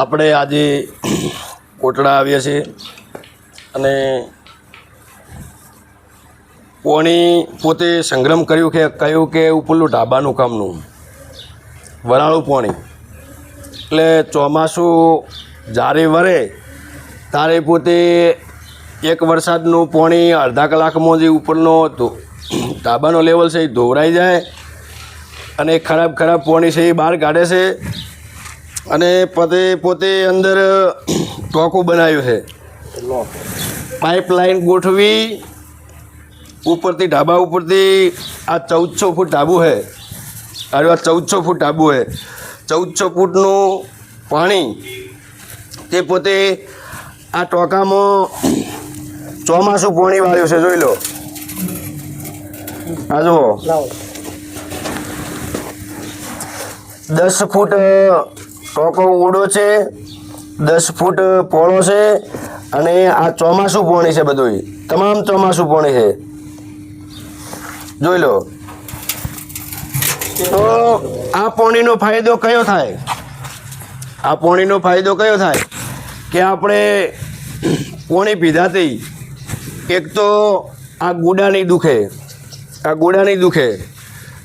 આપણે આજે કોટડા આવ્યા છીએ અને પોણી પોતે સંગ્રહ કર્યું કે કહ્યું કે ઉપરલું ઢાબાનું કામનું. વરાળું પોણી. એટલે ચોમાસું જ્યારે વરે, ત્યારે પોતે એક વરસાદનું પોણી અડધા કલાકમાં જે ઉપરનો ઢાબાનો લેવલ છે એ ધોવરાઈ જાય અને ખરાબ ખરાબ પોણી છે એ બહાર કાઢે છે. અને પોતે પોતે અંદર ટોકું બનાવ્યું છે. પાઇપલાઇન ગોઠવી ઉપરથી ઢાબા ઉપરથી આ ચૌદસો ફૂટ ઢાબુ છે. અરે આ ચૌદસો ફૂટ ઢાબુ છે. ચૌદસો ફૂટનું પાણી તે પોતે આ ટોકામાં ચોમાસું પાણી વાળ્યું છે જોઈ લો. આ જુઓ. દસ ફૂટ ટોકો ઊંડો છે, દસ ફૂટ પોણો છે અને આ ચોમાસું પોણી છે બધું તમામ ચોમાસું પોણી છે. જોઈ લો. તો આ પોણીનો ફાયદો કયો થાય? આ પોણીનો ફાયદો કયો થાય? કે આપણે પોણી પીધાથી એક તો આ ગુડા નહીં દુખે. આ ગુડા નહીં દુખે.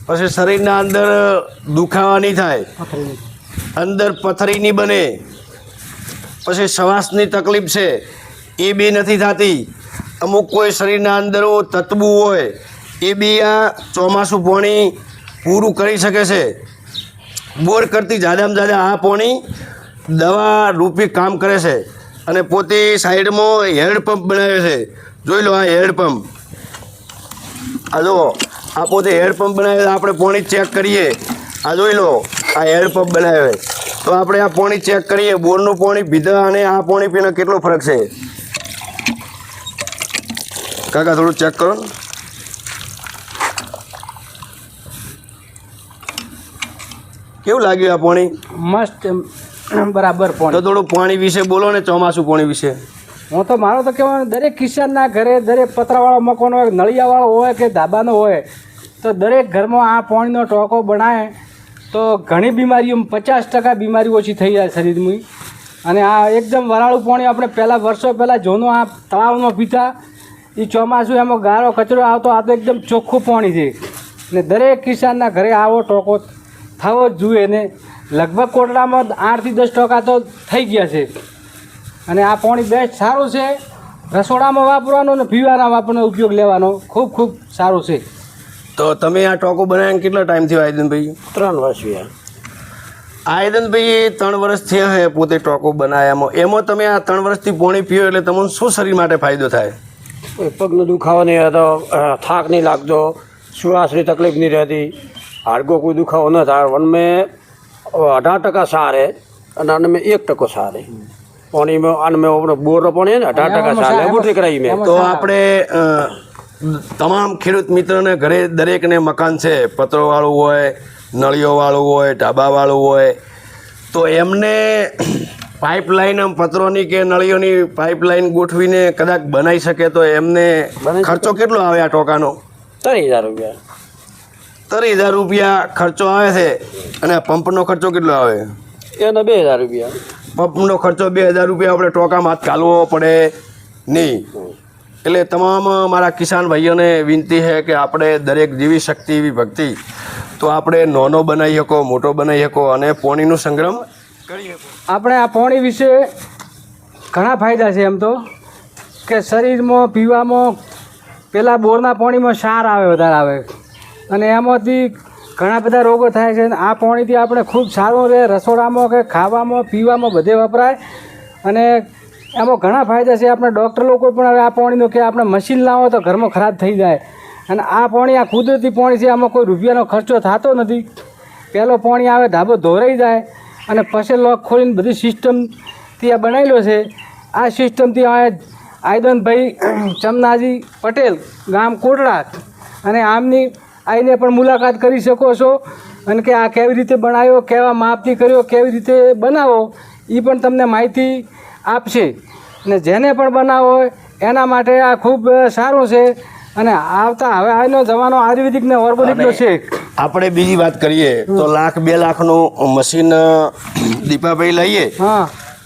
પછી શરીરના અંદર દુખાવા નહીં થાય. અંદર પથરી નહીં બને. પછી શ્વાસની તકલીફ છે, એ બી નથી થતી. અમુક કોઈ શરીરના અંદર તત્વું હોય, એ બી આ ચોમાસું પાણી પૂરું કરી શકે છે. બોર કરતી જાદામાં જાદા આ પાણી દવા રૂપી કામ કરે છે અને પોતે સાઈડમાં હેન્ડપંપ બનાવે છે. જોઈ લો આ હેન્ડપંપ આ જુઓ, આ પોતે હેન્ડપંપ બનાવે આપણે પાણી ચેક કરીએ. આ જોઈ લો. આ હેન્ડપંપ બનાવે. તો આપણે આ પાણી ચેક કરીએ. બોરનું પાણી પીધા અને આ પાણી પીને કેટલો ફરક છે? કાકા થોડું ચેક કરો. કેવું લાગ્યું આ પાણી? મસ્ત બરાબર તો થોડું પાણી વિશે બોલો ને ચોમાસું પાણી વિશે. હું તો મારો તો કહેવાનું દરેક કિસાનના ઘરે દરેક પતરાવાળો મકાન હોય નળિયાવાળો હોય કે ધાબાનો હોય તો દરેક ઘરમાં આ પાણીનો ટોકો બનાવે. તો ઘણી બીમારીઓ, પચાસ ટકા બીમારી ઓછી થઈ જાય શરીરમાં અને આ એકદમ વરાળું પાણી આપણે પહેલાં વર્ષો પહેલાં જૂનો આ તળાવમાં પીતા એ ચોમાસું એમાં ગારો કચરો આવતો, આ તો એકદમ ચોખ્ખું પાણી છે. ને દરેક કિસાનના ઘરે આવો ટોકો થવો જ જોઈએ ને. લગભગ કોટડામાં આઠથી દસ ટકા તો થઈ ગયા છે. અને આ પાણી બેસ્ટ સારું છે. રસોડામાં વાપરવાનો અને પીવાના વાપરવાનો ઉપયોગ લેવાનો. ખૂબ ખૂબ સારું છે. તો તમે આ ટોકો બનાવીને કેટલા ટાઈમ થયો આયદનભાઈ? ત્રણ વર્ષ થયા. આયદનભાઈ ત્રણ વર્ષ થયા હે પોતે ટોકો બનાવ્યામાં. એમાં તમે આ ત્રણ વર્ષથી પોણી પીઓ એટલે તમને શું શરીર માટે ફાયદો થાય? પગનો દુખાવો નહીં હતો થાક નહીં લાગતો શ્વાસની તકલીફ નહીં રહેતી હાડકો કોઈ દુખાવો ન થાય. વનમાં અઢાર ટકા સારે અને આને મેં એક ટકો સારે. પાણીમાં અને મેં બોરનો પાણી ને અઢાર ટકા સારે. લેબોરેટરી કરાવી મેં. તો આપણે તમામ ખેડૂત મિત્રોને ઘરે દરેકને મકાન છે. પતરોવાળું હોય નળીઓવાળું હોય ઢાબાવાળું હોય. તો એમને પાઇપલાઇન પતરોની કે નળીઓની પાઇપલાઇન ગોઠવીને કદાચ બનાવી શકે તો એમને ખર્ચો કેટલો આવે આ ટોકાનો? ત્રણ હજાર રૂપિયા. ત્રણ હજાર રૂપિયા ખર્ચો આવે છે. અને પંપનો ખર્ચો કેટલો આવે? એના બે હજાર રૂપિયા. પંપનો ખર્ચો બે હજાર રૂપિયા. આપણે ટોકામાં હાથ કાલવો પડે. નહીં. એટલે તમામ મારા કિસાન ભાઈઓને વિનંતી છે કે આપણે દરેક જીવી શક્તિ એવી ભક્તિ, તો આપણે નાનો બનાવી શકો, મોટો બનાવી શકો અને પોણીનું સંગ્રહ કરી આપણે આ પોણી વિશે ઘણા ફાયદા છે એમ તો, કે શરીરમાં, પીવામાં, પેલા બોરના પાણીમાં સાર આવે વધારે આવે. અને એમાંથી ઘણા બધા રોગો થાય છે આ પાણીથી આપણે ખૂબ સારું રહે, રસોડામાં કે ખાવામાં, પીવામાં બધે વપરાય. અને એમાં ઘણા ફાયદા છે. આપણે ડૉક્ટર લોકો પણ હવે આ પાણીનો કે આપણે મશીન લાવો તો ઘરમાં ખરાબ થઈ જાય. અને આ પાણી આ કુદરતી પાણી છે, આમાં કોઈ રૂપિયાનો ખર્ચો થતો નથી. પહેલો પાણી આવે ધાબો ધોરાઈ જાય અને પછી લોક ખોલીને બધી સિસ્ટમથી આ બનાવેલો છે. આ સિસ્ટમથી આ આયદનભાઈ ચમનાજી પટેલ, ગામ કોટડા અને આમની આવીને પણ મુલાકાત કરી શકો છો. અને કે આ કેવી રીતે બનાવ્યો, કેવા માપથી કર્યો, કેવી રીતે બનાવો એ પણ તમને માહિતી આપશે. અને જેને પણ બનાવવો હોય એના માટે આ ખૂબ સારું છે. અને આવતા હવે આનો જમાનો આયુર્વેદિક ને ઓર્ગોનિકનો છે. આપણે બીજી વાત કરીએ તો લાખ બે લાખનું મશીન દીપાભાઈ લઈએ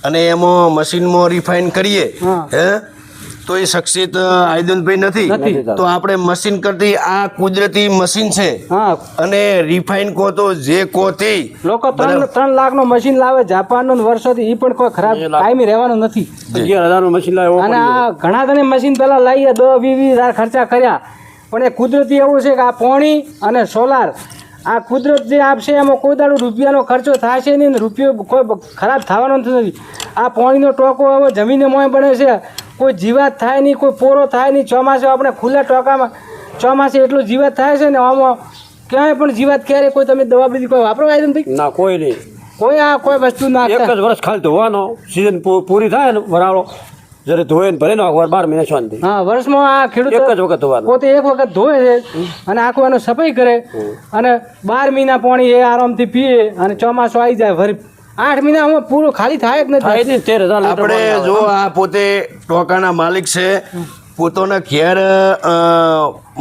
અને એમાં મશીનમાં રિફાઇન કરીએ હા. તો એ શખ્સિયત આયદનભાઈ નથી. નથી. તો આપણે મશીન કરતી આ કુદરતી મશીન છે. હા. અને રિફાઇન કો તો જે કો તે લોકો ત્રણ ત્રણ લાખનું મશીન લાવે જાપાનનું વર્ષોથી એ પણ કોઈ ખરાબ લાખ. કાયમી રહેવાનું નથી. અગિયાર હજારનું મશીન લાવ્યો અને આ ઘણા તને મશીન પહેલાં લાવીએ દો વીસ વીસ હજાર ખર્ચા કર્યા. પણ એ કુદરતી એવું છે કે આ પોણી અને સોલાર આ કુદરત જે આપશે એમાં કોઈ દાડો રૂપિયાનો ખર્ચો થશે નહીં રૂપિયો કોઈ ખરાબ થવાનો નથી. આ પોણીનો ટોકો હવે જમીને મોય બને છે. કોઈ જીવાત થાય નહીં કોઈ પોરો થાય નહીં ચોમાસું આપણે ખુલ્લા ટોકામાં ચોમાસે એટલું જીવાત થાય છે ને આમાં ક્યાંય પણ જીવાત ક્યારે કોઈ તમે દવા બીજી કોઈ વાપરો ભાઈ ના કોઈ નહીં. કોઈ આ કોઈ વસ્તુ ના એક જ વર્ષ ખાલી ધોવાનો સિઝન પૂરી થાય ને વરાળો જ્યારે ધોવે ને ભરે નાખો બાર મહિના શાંતિ. હા વર્ષમાં આ ખેડૂત એક જ વખત ધોવાનું. પોતે એક વખત ધોવે છે અને આખું એનો સફાઈ કરે અને બાર મહિના પાણી એ આરામથી પીએ અને ચોમાસું આવી જાય ફરી આઠ મહિનામાં પૂરો ખાલી થાય જ થાય નથી તેર હજાર આપણે જો આ પોતે ટોકાના માલિક છે પોતાના ઘેર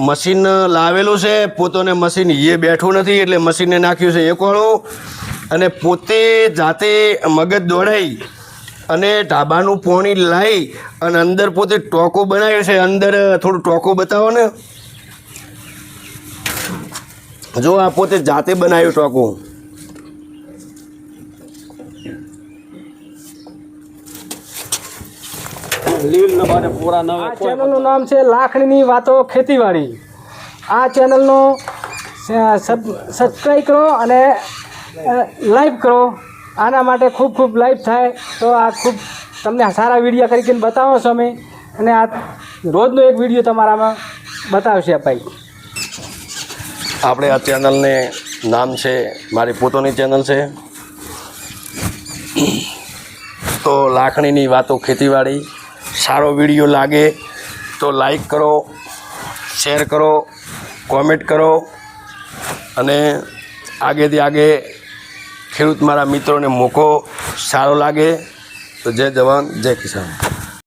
મશીન લાવેલું છે પોતાને મશીન એ બેઠું નથી એટલે મશીનને નાખ્યું છે એકવાળું અને પોતે જાતે મગજ દોડાઈ અને ઢાબાનું પોણી લાવી અને અંદર પોતે ટોકો બનાવ્યો છે. અંદર થોડું ટોકો બતાવો ને. જો આ પોતે જાતે બનાવ્યું ટોકું. પૂરા ન આ ચેનલનું નામ છે લાખણીની વાતો ખેતીવાડી. આ ચેનલનો સબસ્ક્રાઈબ કરો અને લાઈવ કરો. આના માટે ખૂબ ખૂબ લાઈવ થાય. તો આ ખૂબ તમને સારા વીડિયો કરીને બતાવો છો અમે અને આ રોજનો એક વીડિયો તમારામાં બતાવશે ભાઈ. આપણે આ ચેનલને નામ છે મારી પોતાની ચેનલ છે. તો લાખણીની વાતો ખેતીવાડી. સારો વીડિયો લાગે તો લાઈક કરો શેર કરો કોમેન્ટ કરો અને આગેથી આગે ખેડૂત મારા મિત્રોને મોકો. સારો લાગે. તો જય જવાન, જય કિસાન.